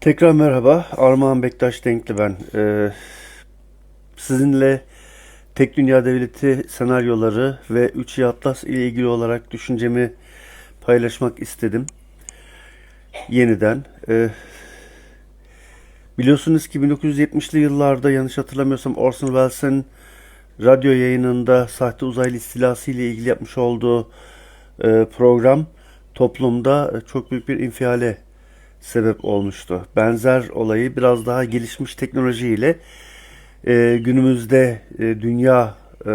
Tekrar merhaba. Armağan Bektaş Denkli ben. Ee, sizinle Tek Dünya Devleti senaryoları ve 3 Atlas ile ilgili olarak düşüncemi paylaşmak istedim. Yeniden. Ee, biliyorsunuz ki 1970'li yıllarda yanlış hatırlamıyorsam Orson Welles'in radyo yayınında sahte uzaylı istilası ile ilgili yapmış olduğu e, program toplumda çok büyük bir infiale sebep olmuştu. Benzer olayı biraz daha gelişmiş teknolojiyle e, günümüzde e, dünya e,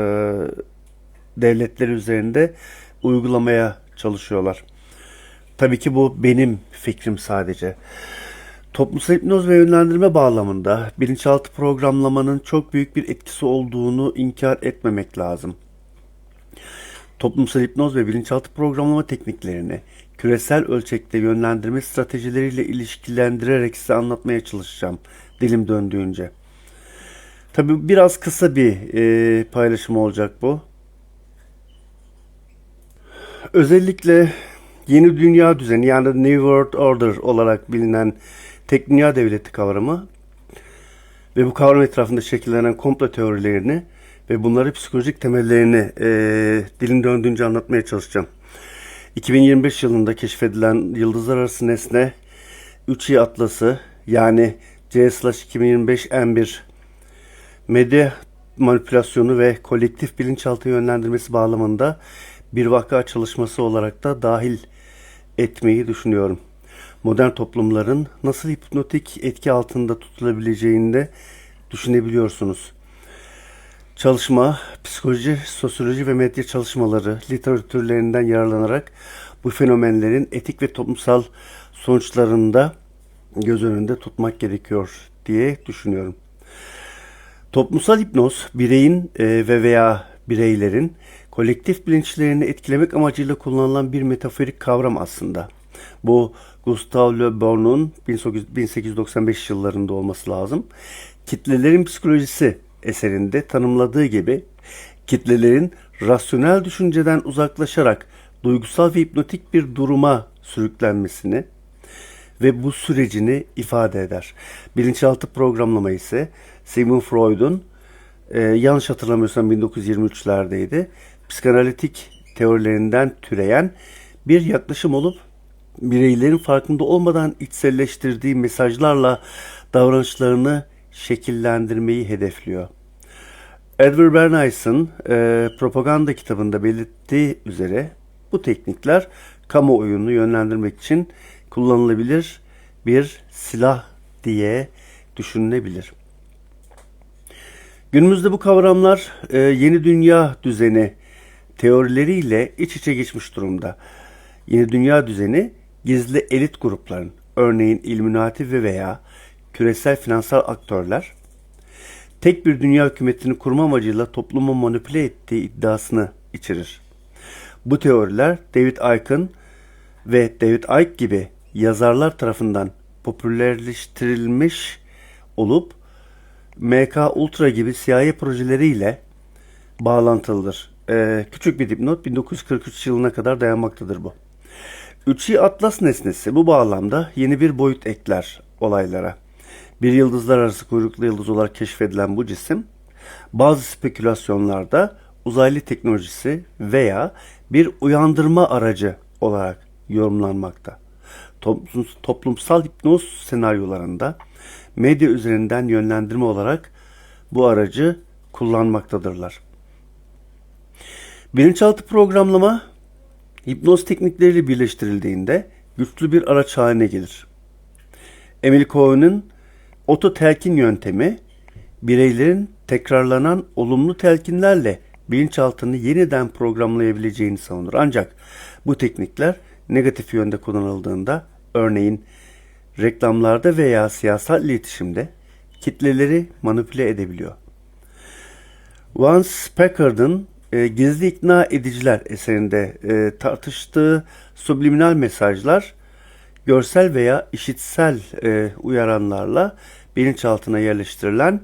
devletleri üzerinde uygulamaya çalışıyorlar. Tabii ki bu benim fikrim sadece. Toplumsal hipnoz ve yönlendirme bağlamında bilinçaltı programlamanın çok büyük bir etkisi olduğunu inkar etmemek lazım. Toplumsal hipnoz ve bilinçaltı programlama tekniklerini küresel ölçekte yönlendirme stratejileriyle ilişkilendirerek size anlatmaya çalışacağım dilim döndüğünce. Tabi biraz kısa bir e, paylaşım olacak bu. Özellikle yeni dünya düzeni yani New World Order olarak bilinen tek dünya devleti kavramı ve bu kavram etrafında şekillenen komplo teorilerini ve bunları psikolojik temellerini e, dilim döndüğünce anlatmaya çalışacağım. 2025 yılında keşfedilen yıldızlar arası nesne 3i atlası yani C/2025M1 medya manipülasyonu ve kolektif bilinçaltı yönlendirmesi bağlamında bir vaka çalışması olarak da dahil etmeyi düşünüyorum. Modern toplumların nasıl hipnotik etki altında tutulabileceğini de düşünebiliyorsunuz. Çalışma, psikoloji, sosyoloji ve medya çalışmaları literatürlerinden yararlanarak bu fenomenlerin etik ve toplumsal sonuçlarını da göz önünde tutmak gerekiyor diye düşünüyorum. Toplumsal hipnoz bireyin e, ve veya bireylerin kolektif bilinçlerini etkilemek amacıyla kullanılan bir metaforik kavram aslında. Bu Gustave Le Bon'un 1895 yıllarında olması lazım. Kitlelerin psikolojisi eserinde tanımladığı gibi kitlelerin rasyonel düşünceden uzaklaşarak duygusal ve hipnotik bir duruma sürüklenmesini ve bu sürecini ifade eder. Bilinçaltı programlama ise Sigmund Freud'un e, yanlış hatırlamıyorsam 1923'lerdeydi. Psikanalitik teorilerinden türeyen bir yaklaşım olup bireylerin farkında olmadan içselleştirdiği mesajlarla davranışlarını şekillendirmeyi hedefliyor. Edward Bernays'ın e, propaganda kitabında belirttiği üzere bu teknikler kamuoyunu yönlendirmek için kullanılabilir bir silah diye düşünülebilir. Günümüzde bu kavramlar e, yeni dünya düzeni teorileriyle iç içe geçmiş durumda. Yeni dünya düzeni gizli elit grupların, örneğin Illuminati ve veya küresel finansal aktörler, tek bir dünya hükümetini kurma amacıyla toplumu manipüle ettiği iddiasını içerir. Bu teoriler David Icke ve David Icke gibi yazarlar tarafından popülerleştirilmiş olup MK Ultra gibi CIA projeleriyle bağlantılıdır. Ee, küçük bir dipnot 1943 yılına kadar dayanmaktadır bu. Üçü Atlas nesnesi bu bağlamda yeni bir boyut ekler olaylara. Bir yıldızlar arası kuyruklu yıldız olarak keşfedilen bu cisim bazı spekülasyonlarda uzaylı teknolojisi veya bir uyandırma aracı olarak yorumlanmakta. Toplumsal hipnoz senaryolarında medya üzerinden yönlendirme olarak bu aracı kullanmaktadırlar. Bilinçaltı programlama hipnoz teknikleriyle birleştirildiğinde güçlü bir araç haline gelir. Emil Cohen'in oto telkin yöntemi bireylerin tekrarlanan olumlu telkinlerle bilinçaltını yeniden programlayabileceğini savunur. Ancak bu teknikler negatif yönde kullanıldığında örneğin reklamlarda veya siyasal iletişimde kitleleri manipüle edebiliyor. Vance Packard'ın e, Gizli İkna Ediciler eserinde e, tartıştığı subliminal mesajlar görsel veya işitsel e, uyaranlarla bilinçaltına yerleştirilen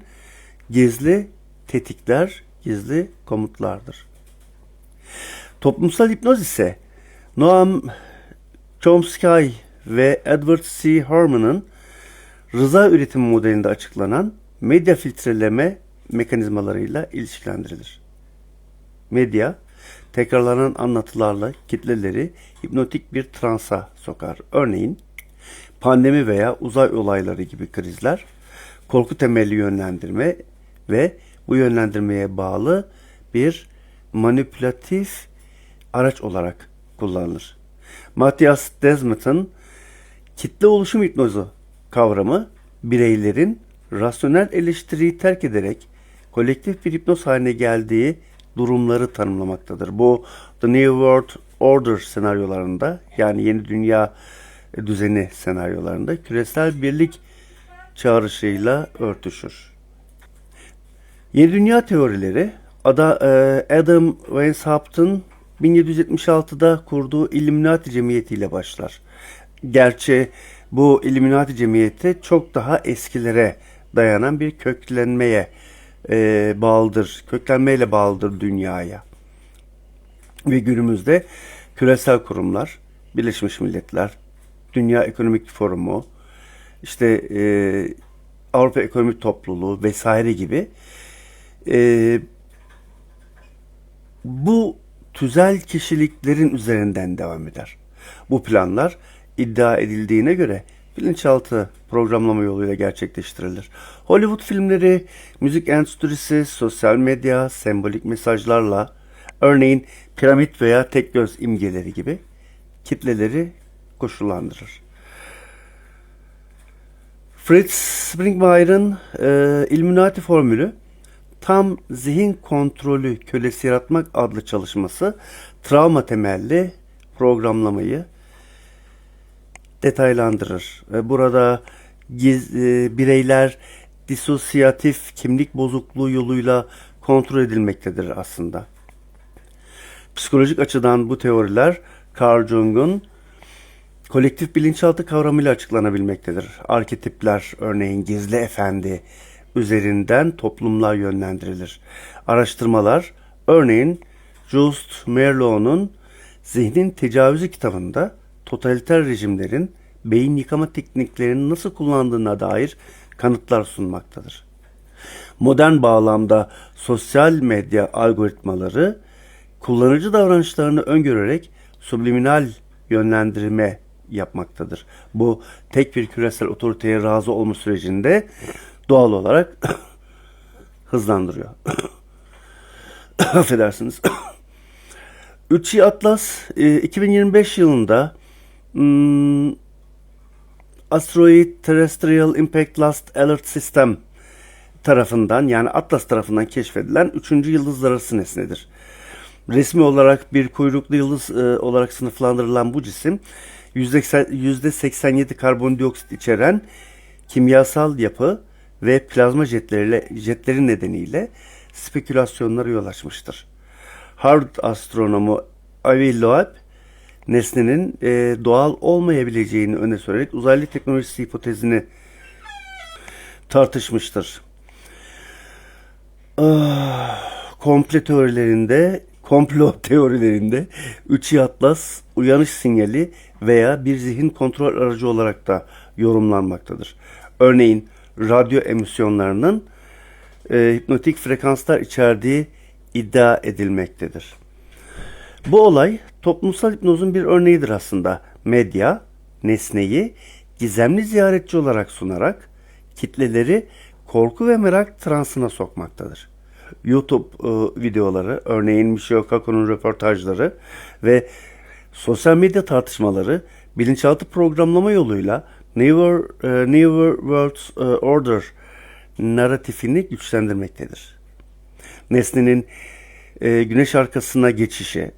gizli tetikler, gizli komutlardır. Toplumsal hipnoz ise Noam Chomsky ve Edward C. Harmon'ın rıza üretim modelinde açıklanan medya filtreleme mekanizmalarıyla ilişkilendirilir. Medya, tekrarlanan anlatılarla kitleleri hipnotik bir transa sokar. Örneğin, pandemi veya uzay olayları gibi krizler, korku temelli yönlendirme ve bu yönlendirmeye bağlı bir manipülatif araç olarak kullanılır. Matthias Desmet'in kitle oluşum hipnozu kavramı bireylerin rasyonel eleştiriyi terk ederek kolektif bir hipnoz haline geldiği durumları tanımlamaktadır. Bu The New World Order senaryolarında yani yeni dünya düzeni senaryolarında küresel birlik çağrışıyla örtüşür. Yeni dünya teorileri e, Adam Weishauпт'ın 1776'da kurduğu Illuminati Cemiyeti ile başlar. Gerçi bu Illuminati Cemiyeti çok daha eskilere dayanan bir köklenmeye e, bağlıdır. Köklenmeyle bağlıdır dünyaya. Ve günümüzde küresel kurumlar, Birleşmiş Milletler, Dünya Ekonomik Forumu, işte e, Avrupa Ekonomik Topluluğu vesaire gibi e, bu tüzel kişiliklerin üzerinden devam eder. Bu planlar iddia edildiğine göre bilinçaltı programlama yoluyla gerçekleştirilir. Hollywood filmleri, müzik endüstrisi, sosyal medya, sembolik mesajlarla, örneğin piramit veya tek göz imgeleri gibi kitleleri koşullandırır. Fritz Springmeier'ın e, Illuminati formülü tam zihin kontrolü kölesi yaratmak adlı çalışması travma temelli programlamayı detaylandırır. Ve burada giz, e, bireyler disosyatif kimlik bozukluğu yoluyla kontrol edilmektedir aslında. Psikolojik açıdan bu teoriler Carl Jung'un kolektif bilinçaltı kavramıyla açıklanabilmektedir. Arketipler örneğin gizli efendi üzerinden toplumlar yönlendirilir. Araştırmalar örneğin Just Merlot'un Zihnin Tecavüzü kitabında totaliter rejimlerin beyin yıkama tekniklerini nasıl kullandığına dair kanıtlar sunmaktadır. Modern bağlamda sosyal medya algoritmaları kullanıcı davranışlarını öngörerek subliminal yönlendirme yapmaktadır. Bu tek bir küresel otoriteye razı olma sürecinde doğal olarak hızlandırıyor. Affedersiniz. 3i Atlas 2025 yılında hmm, Asteroid Terrestrial Impact Last Alert System tarafından yani Atlas tarafından keşfedilen 3. yıldızlar arası nesnedir. Resmi olarak bir kuyruklu yıldız e, olarak sınıflandırılan bu cisim %87 karbondioksit içeren kimyasal yapı ve plazma jetleriyle, jetleri nedeniyle spekülasyonlara yol açmıştır. Harvard astronomu Avi Loeb nesnenin e, doğal olmayabileceğini öne sürerek uzaylı teknolojisi hipotezini tartışmıştır. Ah, komple teorilerinde, komplo teorilerinde üçü atlas uyanış sinyali veya bir zihin kontrol aracı olarak da yorumlanmaktadır. Örneğin radyo emisyonlarının e, hipnotik frekanslar içerdiği iddia edilmektedir. Bu olay toplumsal hipnozun bir örneğidir aslında. Medya, nesneyi gizemli ziyaretçi olarak sunarak kitleleri korku ve merak transına sokmaktadır. YouTube e, videoları, örneğin Michio Kaku'nun röportajları ve sosyal medya tartışmaları bilinçaltı programlama yoluyla Newer, e, Newer World e, Order narratifini güçlendirmektedir. Nesnenin e, güneş arkasına geçişi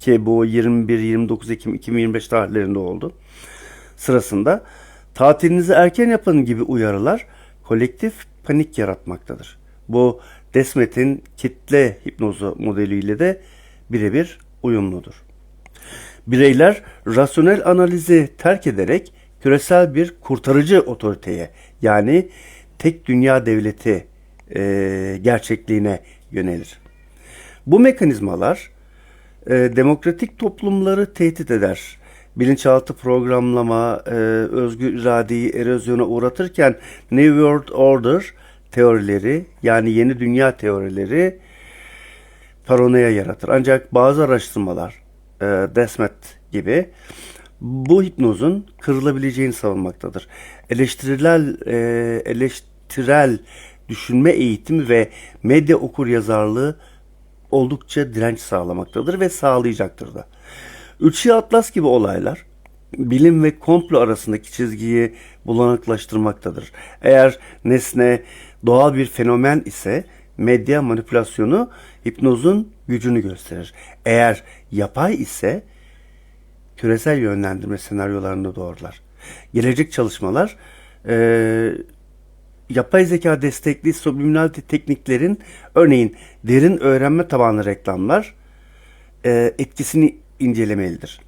ki bu 21-29 Ekim 2025 tarihlerinde oldu. Sırasında tatilinizi erken yapın gibi uyarılar kolektif panik yaratmaktadır. Bu Desmet'in kitle hipnozu modeliyle de birebir uyumludur. Bireyler rasyonel analizi terk ederek küresel bir kurtarıcı otoriteye yani tek dünya devleti e, gerçekliğine yönelir. Bu mekanizmalar e, demokratik toplumları tehdit eder bilinçaltı programlama, e, özgür iradeyi erozyona uğratırken New World Order teorileri yani yeni dünya teorileri paranoya yaratır. Ancak bazı araştırmalar, e, Desmet gibi bu hipnozun kırılabileceğini savunmaktadır. Eleştirel, e, eleştirel düşünme eğitimi ve medya okur yazarlığı oldukça direnç sağlamaktadır ve sağlayacaktır da. Üçlü Atlas gibi olaylar bilim ve komplo arasındaki çizgiyi bulanıklaştırmaktadır. Eğer nesne doğal bir fenomen ise medya manipülasyonu hipnozun gücünü gösterir. Eğer yapay ise küresel yönlendirme senaryolarını doğrular. Gelecek çalışmalar eee yapay zeka destekli subliminal tekniklerin örneğin derin öğrenme tabanlı reklamlar e, etkisini incelemelidir.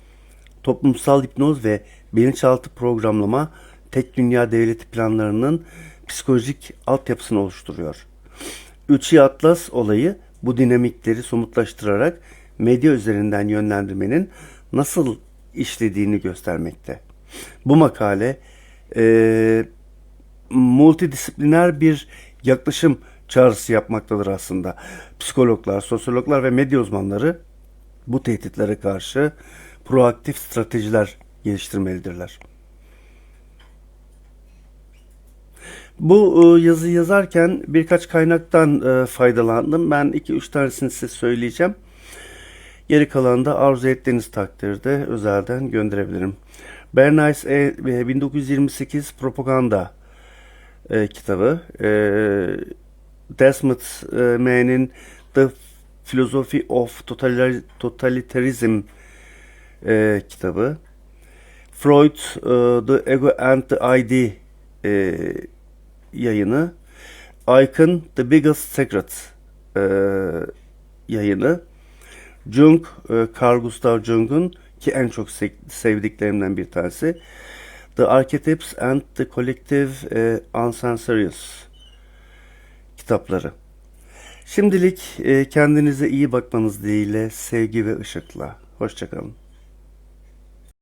Toplumsal hipnoz ve bilinçaltı programlama tek dünya devleti planlarının psikolojik altyapısını oluşturuyor. Üçü Atlas olayı bu dinamikleri somutlaştırarak medya üzerinden yönlendirmenin nasıl işlediğini göstermekte. Bu makale e, multidisipliner bir yaklaşım çağrısı yapmaktadır aslında. Psikologlar, sosyologlar ve medya uzmanları bu tehditlere karşı proaktif stratejiler geliştirmelidirler. Bu e, yazı yazarken birkaç kaynaktan e, faydalandım. Ben 2-3 tanesini size söyleyeceğim. Geri kalanı da arzu ettiğiniz takdirde özelden gönderebilirim. Bernays e, 1928 Propaganda e, kitabı. E, Desmond e, Mann'in The Philosophy of Totalitar Totalitarism e, kitabı. Freud e, The Ego and the ID e, yayını. Icon The Biggest Secret e, yayını. Jung, e, Carl Gustav Jung'un ki en çok sevdiklerimden bir tanesi. The Archetypes and the Collective e, Uncensorious kitapları. Şimdilik e, kendinize iyi bakmanız dileğiyle sevgi ve ışıkla. Hoşçakalın.